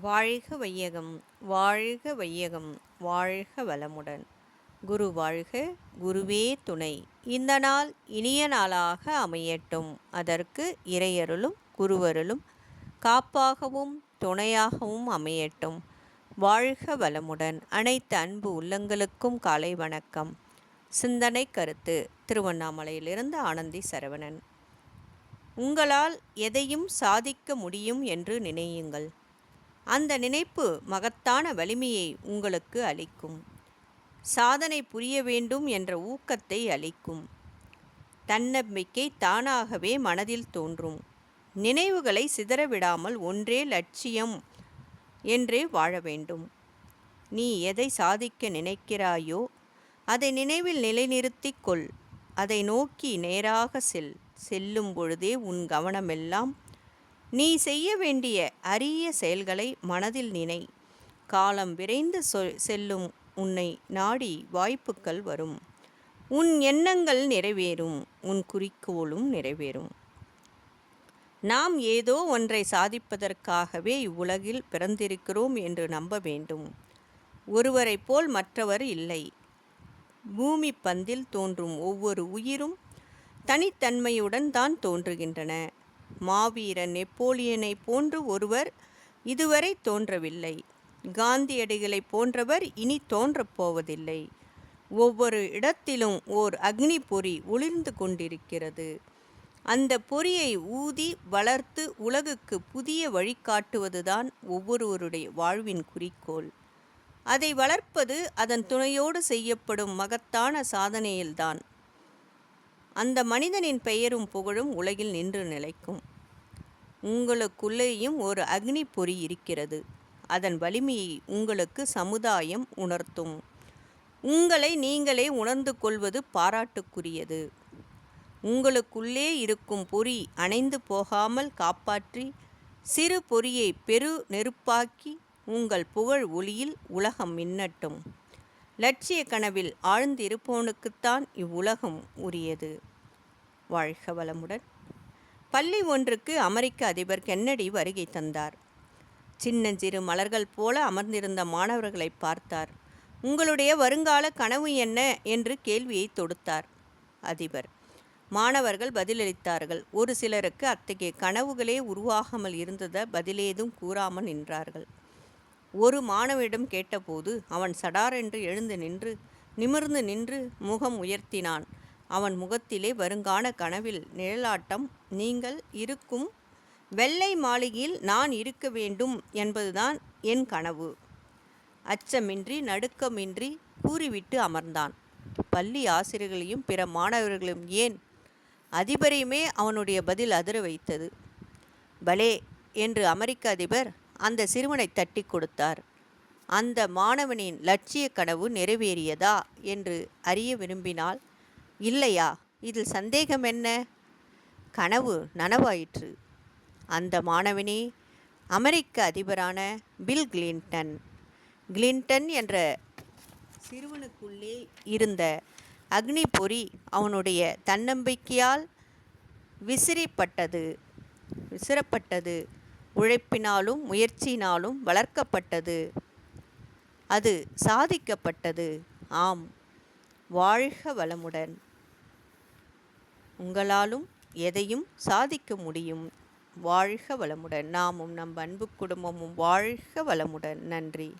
வாழ்க வையகம் வாழ்க வையகம் வாழ்க வளமுடன். குரு வாழ்க குருவே துணை. இந்த நாள் இனிய நாளாக அமையட்டும். அதற்கு இறையருளும் குருவருளும் காப்பாகவும் துணையாகவும் அமையட்டும். வாழ்க வளமுடன். அனைத்து அன்பு உள்ளங்களுக்கும் காலை வணக்கம். சிந்தனை கருத்து திருவண்ணாமலையிலிருந்து ஆனந்தி சரவணன். உங்களால் எதையும் சாதிக்க முடியும் என்று நினையுங்கள். அந்த நினைப்பு மகத்தான வலிமையை உங்களுக்கு அளிக்கும். சாதனை புரிய வேண்டும் என்ற ஊக்கத்தை அளிக்கும். தன்னம்பிக்கை தானாகவே மனதில் தோன்றும். நினைவுகளை சிதறவிடாமல் ஒன்றே லட்சியம் என்றே வாழ வேண்டும். நீ எதை சாதிக்க நினைக்கிறாயோ அதை நினைவில் நிலைநிறுத்திக் கொள். அதை நோக்கி நேராக செல். செல்லும் பொழுதே உன் கவனமெல்லாம் நீ செய்ய வேண்டிய அரிய செயல்களை மனதில் நினை. காலம் விரைந்து செல்லும் உன்னை நாடி வாய்ப்புகள் வரும். உன் எண்ணங்கள் நிறைவேறும் உன் குறிக்கோளும் நிறைவேறும். நாம் ஏதோ ஒன்றை சாதிப்பதற்காகவே இவ்வுலகில் பிறந்திருக்கிறோம் என்று நம்ப வேண்டும். ஒருவரைப் போல் மற்றவர் இல்லை. பூமி பந்தில் தோன்றும் ஒவ்வொரு உயிரும் தனித்தன்மையுடன் தான் தோன்றுகின்றன. மாவீரன் நெப்போலியனை போன்று ஒருவர் இதுவரை தோன்றவில்லை. காந்தியடிகளை போன்றவர் இனி தோன்றப் போவதில்லை. ஒவ்வொரு இடத்திலும் ஓர் அக்னி பொறி ஒளிர்ந்து கொண்டிருக்கிறது. அந்த பொறியை ஊதி வளர்த்து உலகுக்கு புதிய வழிகாட்டுவதுதான் ஒவ்வொருவருடைய வாழ்வின் குறிக்கோள். அதை வளர்ப்பது அதன் துணையோடு செய்யப்படும் மகத்தான சாதனையில்தான். அந்த மனிதனின் பெயரும் புகழும் உலகில் நின்று நிலைக்கும். உங்களுக்குள்ளேயும் ஒரு அக்னி பொறி இருக்கிறது. அதன் வலிமையை உங்களுக்கு சமுதாயம் உணர்த்தும். உங்களை நீங்களே உணர்ந்து கொள்வது பாராட்டுக்குரியது. உங்களுக்குள்ளே இருக்கும் பொறி அணைந்து போகாமல் காப்பாற்றி சிறு பொறியை பெரு நெருப்பாக்கி உங்கள் புகழ் ஒளியில் உலகம் மின்னட்டும். லட்சிய கனவில் ஆழ்ந்திருப்பவனுக்குத்தான் இவ்வுலகம் உரியது. வாழ்க வளமுடன். பள்ளி ஒன்றுக்கு அமெரிக்க அதிபர் கென்னடி வருகை தந்தார். சின்னஞ்சிறு மலர்கள் போல அமர்ந்திருந்த மாணவர்களை பார்த்தார். உங்களுடைய வருங்கால கனவு என்ன? என்று கேள்வியை தொடுத்தார் அதிபர். மாணவர்கள் பதிலளித்தார்கள். ஒரு சிலருக்கு அத்தகைய கனவுகளே உருவாகாமல் இருந்தத பதிலேதும் கூறாமல் நின்றார்கள். ஒரு மாணவனிடம் கேட்டபோது அவன் சடாரென்று எழுந்து நின்று நிமிர்ந்து நின்று முகம் உயர்த்தினான். அவன் முகத்திலே வருங்கான கனவில் நிழலாட்டம் நீங்கள் இருக்கும் வெள்ளை மாளிகையில் நான் இருக்க வேண்டும் என்பதுதான் என் கனவு அச்சமின்றி நடுக்கமின்றி கூறிவிட்டு அமர்ந்தான். பள்ளி ஆசிரியர்களையும் பிற மாணவர்களையும் ஏன் அதிபரையுமே அவனுடைய பதில் அதிர வைத்தது? பலே என்று அமெரிக்க அதிபர் அந்த சிறுவனை தட்டி கொடுத்தார். அந்த மாணவனின் லட்சிய கனவு நிறைவேறியதா என்று அறிய விரும்பினால் இல்லையா இதில் சந்தேகம் என்ன? கனவு நனவாயிற்று. அந்த மாணவனே அமெரிக்க அதிபரான பில் கிளின்டன். கிளின்டன் என்ற சிறுவனுக்குள்ளே இருந்த அக்னி பொறி அவனுடைய தன்னம்பிக்கையால் விசிறிப்பட்டது விசிறப்பட்டது. உழைப்பினாலும் முயற்சியினாலும் வளர்க்கப்பட்டது. அது சாதிக்கப்பட்டது. ஆம் வாழ்க வளமுடன். உங்களாலும் எதையும் சாதிக்க முடியும். வாழ்க வளமுடன். நாமும் நம் அன்பு குடும்பமும் வாழ்க வளமுடன். நன்றி.